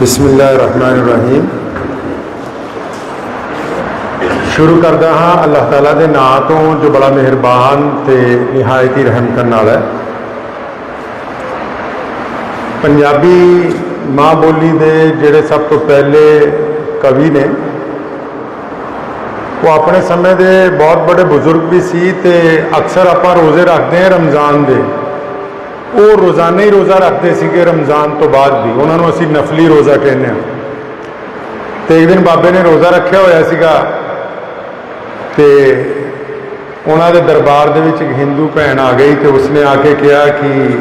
ਬਿਸਮਿਲ੍ਲਾਹਿਰਰਹਿਮਾਨਿਰਰਹੀਮ। ਸ਼ੁਰੂ ਕਰਦਾ ਹਾਂ ਅੱਲਾਹ ਤਾਲਾ ਦੇ ਨਾਮ ਤੋਂ, ਜੋ ਬੜਾ ਮਿਹਰਬਾਨ ਤੇ ਨਿਹਾਇਤ ਹੀ ਰਹਿਮ ਕਰਨ ਵਾਲਾ ਹੈ। ਪੰਜਾਬੀ ਮਾਂ ਬੋਲੀ ਦੇ ਜਿਹੜੇ ਸਭ ਤੋਂ ਪਹਿਲੇ ਕਵੀ ਨੇ, ਉਹ ਆਪਣੇ ਸਮੇਂ ਦੇ ਬਹੁਤ ਬੜੇ ਬਜ਼ੁਰਗ ਵੀ ਸੀ ਤੇ ਅਕਸਰ ਆਪਾਂ ਰੋਜ਼ੇ ਰੱਖਦੇ ਹਾਂ ਰਮਜ਼ਾਨ ਦੇ। ਉਹ ਰੋਜ਼ਾਨਾ ਹੀ ਰੋਜ਼ਾ ਰੱਖਦੇ ਸੀਗੇ ਰਮਜ਼ਾਨ ਤੋਂ ਬਾਅਦ ਵੀ। ਉਹਨਾਂ ਨੂੰ ਅਸੀਂ ਨਫਲੀ ਰੋਜ਼ਾ ਕਹਿੰਦੇ ਹਾਂ। ਤੇ ਇੱਕ ਦਿਨ ਬਾਬੇ ਨੇ ਰੋਜ਼ਾ ਰੱਖਿਆ ਹੋਇਆ ਸੀਗਾ ਤੇ ਉਹਨਾਂ ਦੇ ਦਰਬਾਰ ਦੇ ਵਿੱਚ ਇੱਕ ਹਿੰਦੂ ਭੈਣ ਆ ਗਈ ਤੇ ਉਸਨੇ ਆ ਕੇ ਕਿਹਾ ਕਿ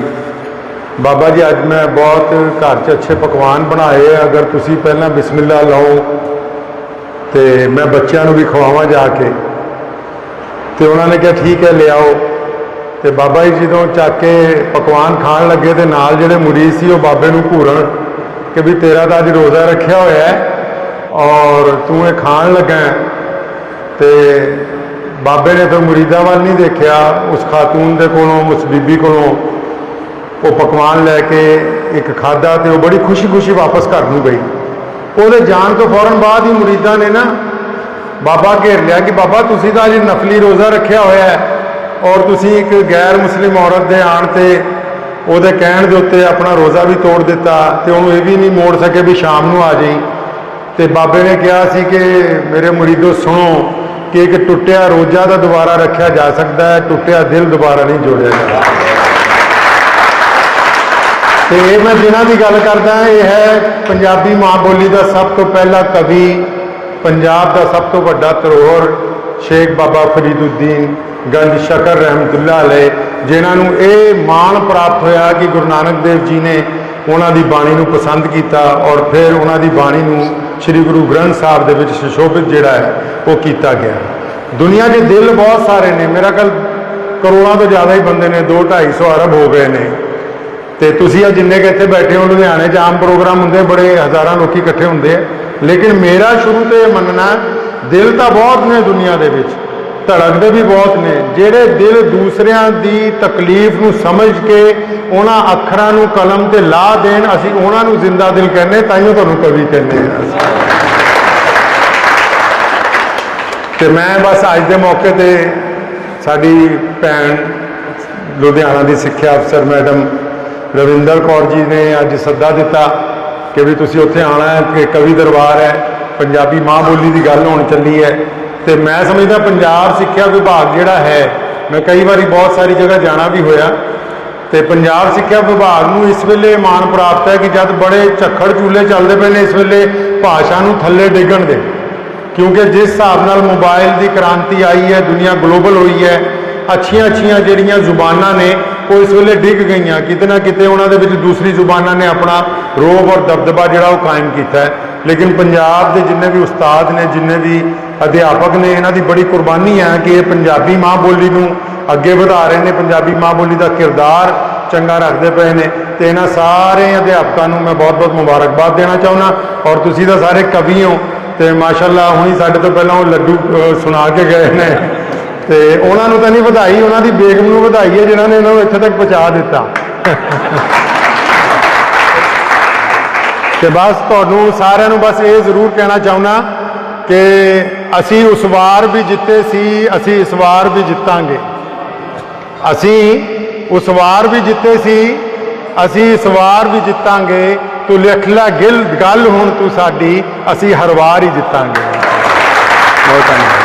ਬਾਬਾ ਜੀ, ਅੱਜ ਮੈਂ ਬਹੁਤ ਘਰ 'ਚ ਅੱਛੇ ਪਕਵਾਨ ਬਣਾਏ ਆ, ਅਗਰ ਤੁਸੀਂ ਪਹਿਲਾਂ ਬਿਸਮਿਲ੍ਲਾ ਲਾਓ ਤੇ ਮੈਂ ਬੱਚਿਆਂ ਨੂੰ ਵੀ ਖਵਾਵਾਂ ਜਾ ਕੇ। ਤੇ ਉਹਨਾਂ ਨੇ ਕਿਹਾ, ਠੀਕ ਹੈ ਲਿਆਓ ਤੇ ਬਾਬਾ ਜੀ ਜਦੋਂ ਚੱਕ ਕੇ ਪਕਵਾਨ ਖਾਣ ਲੱਗੇ ਤੇ ਨਾਲ ਜਿਹੜੇ ਮੁਰੀਦ ਸੀ ਉਹ ਬਾਬੇ ਨੂੰ ਘੂਰਨ ਕਿ ਵੀ ਤੇਰਾ ਤਾਂ ਅੱਜ ਰੋਜ਼ਾ ਰੱਖਿਆ ਹੋਇਆ ਹੈ ਔਰ ਤੂੰ ਇਹ ਖਾਣ ਲੱਗਾ ਹੈ। ਤੇ ਬਾਬੇ ਨੇ ਫਿਰ ਮੁਰੀਦਾਂ ਵੱਲ ਨਹੀਂ ਦੇਖਿਆ, ਉਸ ਖਾਤੂਨ ਦੇ ਕੋਲੋਂ, ਉਸ ਬੀਬੀ ਕੋਲੋਂ ਉਹ ਪਕਵਾਨ ਲੈ ਕੇ ਇੱਕ ਖਾਦਾ ਤੇ ਉਹ ਬੜੀ ਖੁਸ਼ੀ-ਖੁਸ਼ੀ ਵਾਪਸ ਘਰ ਨੂੰ ਗਈ ਉਹਦੇ ਜਾਣ ਤੋਂ ਫੌਰਨ ਬਾਅਦ ਹੀ ਮੁਰੀਦਾਂ ਨੇ ਨਾ ਬਾਬਾ ਘੇਰ ਲਿਆ ਕਿ ਬਾਬਾ ਤੁਸੀਂ ਤਾਂ ਅੱਜ ਨਫਲੀ ਰੋਜ਼ਾ ਰੱਖਿਆ ਹੋਇਆ ਹੈ ਔਰ ਤੁਸੀਂ ਇੱਕ ਗੈਰ ਮੁਸਲਿਮ ਔਰਤ ਦੇ ਆਣ ਤੇ ਉਹਦੇ ਕਹਿਣ ਦੇ ਉੱਤੇ ਆਪਣਾ ਰੋਜ਼ਾ ਵੀ ਤੋੜ ਦਿੱਤਾ ਤੇ ਉਹਨੂੰ ਇਹ ਵੀ ਨਹੀਂ ਮੋੜ ਸਕੇ ਵੀ ਸ਼ਾਮ ਨੂੰ ਆ ਜਾਈ। ਤੇ ਬਾਬੇ ਨੇ ਕਿਹਾ ਸੀ ਕਿ ਮੇਰੇ ਮੁਰੀਦੋ ਸੁਣੋ ਕਿ ਇੱਕ ਟੁੱਟਿਆ ਰੋਜ਼ਾ ਦਾ ਦੁਬਾਰਾ ਰੱਖਿਆ ਜਾ ਸਕਦਾ ਹੈ, ਟੁੱਟਿਆ ਦਿਲ ਦੁਬਾਰਾ ਨਹੀਂ ਜੋੜਿਆ ਜਾ ਸਕਦਾ। ਤੇ ਇਹ ਮੈਂ ਜਿਨ੍ਹਾਂ ਦੀ ਗੱਲ ਕਰਦਾ, ਇਹ ਹੈ ਪੰਜਾਬੀ ਮਾਂ ਬੋਲੀ ਦਾ ਸਭ ਤੋਂ ਪਹਿਲਾ ਕਵੀ, ਪੰਜਾਬ ਦਾ ਸਭ ਤੋਂ ਵੱਡਾ ਧਰੋਹਰ ਸ਼ੇਖ ਬਾਬਾ ਫਰੀਦੁੱਦੀਨ। ਗੰਜ ਸ਼ਕਰ ਰਹਿਮਤੁਲਲਾਹ ਅਲੈ ਜਿਨ੍ਹਾਂ ਨੂੰ ਇਹ ਮਾਣ ਪ੍ਰਾਪਤ ਹੋਇਆ ਕਿ ਗੁਰੂ ਨਾਨਕ ਦੇਵ ਜੀ ਨੇ ਉਹਨਾਂ ਦੀ ਬਾਣੀ ਨੂੰ ਪਸੰਦ ਕੀਤਾ ਔਰ ਫਿਰ ਉਹਨਾਂ ਦੀ ਬਾਣੀ ਨੂੰ ਸ੍ਰੀ ਗੁਰੂ ਗ੍ਰੰਥ ਸਾਹਿਬ ਦੇ ਵਿੱਚ ਸੁਸ਼ੋਭਿਤ ਜਿਹੜਾ ਹੈ, ਉਹ ਕੀਤਾ ਗਿਆ। ਦੁਨੀਆ ਦੇ ਦਿਲ ਬਹੁਤ ਸਾਰੇ ਨੇ, ਮੇਰਾ ਕੱਲ ਕਰੋੜਾਂ ਤੋਂ ਜ਼ਿਆਦਾ ਹੀ ਬੰਦੇ ਨੇ 2 250 ਅਰਬ ਹੋ ਗਏ ਨੇ। ਤੇ ਤੁਸੀਂ ਆ ਜਿੰਨੇ ਕਿ ਇੱਥੇ ਬੈਠੇ ਹੋ, ਲੁਧਿਆਣੇ 'ਚ ਆਮ ਪ੍ਰੋਗਰਾਮ ਹੁੰਦੇ, ਬੜੇ ਹਜ਼ਾਰਾਂ ਲੋਕੀ ਇਕੱਠੇ ਹੁੰਦੇ ਆ। ਲੇਕਿਨ ਮੇਰਾ ਸ਼ੁਰੂ ਤੋਂ ਇਹ ਮੰਨਣਾ, ਦਿਲ ਤਾਂ ਬਹੁਤ ਨੇ ਦੁਨੀਆ ਦੇ ਵਿੱਚ। ਧੜਕਦੇ ਵੀ ਬਹੁਤ ਨੇ, ਜਿਹੜੇ ਦਿਲ ਦੂਸਰਿਆਂ ਦੀ ਤਕਲੀਫ ਨੂੰ ਸਮਝ ਕੇ ਉਹਨਾਂ ਅੱਖਰਾਂ ਨੂੰ ਕਲਮ ਤੇ ਲਾ ਦੇਣ, ਅਸੀਂ ਉਹਨਾਂ ਨੂੰ ਜ਼ਿੰਦਾ ਦਿਲ ਕਹਿੰਦੇ ਤਾਂ ਹੀ ਤੁਹਾਨੂੰ ਕਵੀ ਕਹਿੰਦੇ ਆ ਤੇ ਮੈਂ ਬਸ ਅੱਜ ਦੇ ਮੌਕੇ ਤੇ ਸਾਡੀ ਭੈਣ ਲੁਧਿਆਣਾ ਦੀ ਸਿੱਖਿਆ ਅਫਸਰ ਮੈਡਮ ਰਵਿੰਦਰ ਕੌਰ ਜੀ ਨੇ ਅੱਜ ਸੱਦਾ ਦਿੱਤਾ ਕਿ ਵੀ ਤੁਸੀਂ ਉੱਥੇ ਆਣਾ ਹੈ, ਕਿ ਕਵੀ ਦਰਬਾਰ ਹੈ, ਪੰਜਾਬੀ ਮਾਂ ਬੋਲੀ ਦੀ ਗੱਲ ਹੋਣ ਚੱਲੀ ਹੈ। ਤੇ ਮੈਂ ਸਮਝਦਾ ਪੰਜਾਬ ਸਿੱਖਿਆ ਵਿਭਾਗ ਜਿਹੜਾ ਹੈ, ਮੈਂ ਕਈ ਵਾਰੀ ਬਹੁਤ ਸਾਰੀ ਜਗ੍ਹਾ ਜਾਣਾ ਵੀ ਹੋਇਆ, ਤੇ ਪੰਜਾਬ ਸਿੱਖਿਆ ਵਿਭਾਗ ਨੂੰ ਇਸ ਵੇਲੇ ਮਾਣ ਪ੍ਰਾਪਤ ਹੈ ਕਿ ਜਦ ਬੜੇ ਝੱਖੜ ਚੂਲੇ ਚੱਲਦੇ ਪਏ ਨੇ ਇਸ ਵੇਲੇ ਭਾਸ਼ਾ ਨੂੰ ਥੱਲੇ ਡਿੱਗਣ ਦੇ। ਕਿਉਂਕਿ ਜਿਸ ਹਿਸਾਬ ਨਾਲ ਮੋਬਾਈਲ ਦੀ ਕ੍ਰਾਂਤੀ ਆਈ ਹੈ, ਦੁਨੀਆ ਗਲੋਬਲ ਹੋਈ ਹੈ ਅੱਛੀਆਂ ਅੱਛੀਆਂ ਜਿਹੜੀਆਂ ਜ਼ੁਬਾਨਾਂ ਨੇ, ਉਹ ਇਸ ਵੇਲੇ ਡਿੱਗ ਗਈਆਂ। ਕਿਤੇ ਨਾ ਕਿਤੇ ਉਹਨਾਂ ਦੇ ਵਿੱਚ ਦੂਸਰੀ ਜ਼ੁਬਾਨਾਂ ਨੇ ਆਪਣਾ ਰੋਬ ਔਰ ਦਬਦਬਾ ਜਿਹੜਾ ਉਹ ਕਾਇਮ ਕੀਤਾ ਹੈ। ਲੇਕਿਨ ਪੰਜਾਬ ਦੇ ਜਿੰਨੇ ਵੀ ਉਸਤਾਦ ਨੇ, ਜਿੰਨੇ ਵੀ ਅਧਿਆਪਕ ਨੇ ਇਹਨਾਂ ਦੀ ਬੜੀ ਕੁਰਬਾਨੀ ਹੈ ਕਿ ਇਹ ਪੰਜਾਬੀ ਮਾਂ ਬੋਲੀ ਨੂੰ ਅੱਗੇ ਵਧਾ ਰਹੇ ਨੇ। ਪੰਜਾਬੀ ਮਾਂ ਬੋਲੀ ਦਾ ਕਿਰਦਾਰ ਚੰਗਾ ਰੱਖਦੇ ਪਏ ਨੇ ਤੇ ਇਹਨਾਂ ਸਾਰੇ ਅਧਿਆਪਕਾਂ ਨੂੰ ਮੈਂ ਬਹੁਤ-ਬਹੁਤ ਮੁਬਾਰਕਬਾਦ ਦੇਣਾ ਚਾਹੁੰਦਾ। ਔਰ ਤੁਸੀਂ ਤਾਂ ਸਾਰੇ ਕਵੀ ਹੋ ਤੇ ਮਾਸ਼ਾਅੱਲਾ ਹੁਣੀ ਸਾਡੇ ਤੋਂ ਪਹਿਲਾਂ ਉਹ ਲੱਡੂ ਸੁਣਾ ਕੇ ਗਏ ਨੇ। ਤੇ ਉਹਨਾਂ ਨੂੰ ਤਾਂ ਨਹੀਂ ਵਧਾਈ, ਉਹਨਾਂ ਦੀ ਬੇਗਮ ਨੂੰ ਵਧਾਈ ਹੈ ਜਿਨ੍ਹਾਂ ਨੇ ਇਹਨਾਂ ਨੂੰ ਇੱਥੇ ਤੱਕ ਪਹੁੰਚਾ ਦਿੱਤਾ। ਤੇ ਬਸ ਤੁਹਾਨੂੰ ਸਾਰਿਆਂ ਨੂੰ ਬਸ ਇਹ ਜ਼ਰੂਰ ਕਹਿਣਾ ਚਾਹੁੰਦਾ ਕਿ ਅਸੀਂ ਉਸ ਵਾਰ ਵੀ ਜਿੱਤੇ ਸੀ, ਅਸੀਂ ਇਸ ਵਾਰ ਵੀ ਜਿੱਤਾਂਗੇ। ਅਸੀਂ ਉਸ ਵਾਰ ਵੀ ਜਿੱਤੇ ਸੀ, ਅਸੀਂ ਇਸ ਵਾਰ ਵੀ ਜਿੱਤਾਂਗੇ। ਤੂੰ ਲਿਖ ਲੈ ਗਿਲ, ਗੱਲ ਹੁਣ ਤੂੰ ਸਾਡੀ, ਅਸੀਂ ਹਰ ਵਾਰ ਹੀ ਜਿੱਤਾਂਗੇ। ਬਹੁਤ ਧੰਨਵਾਦ।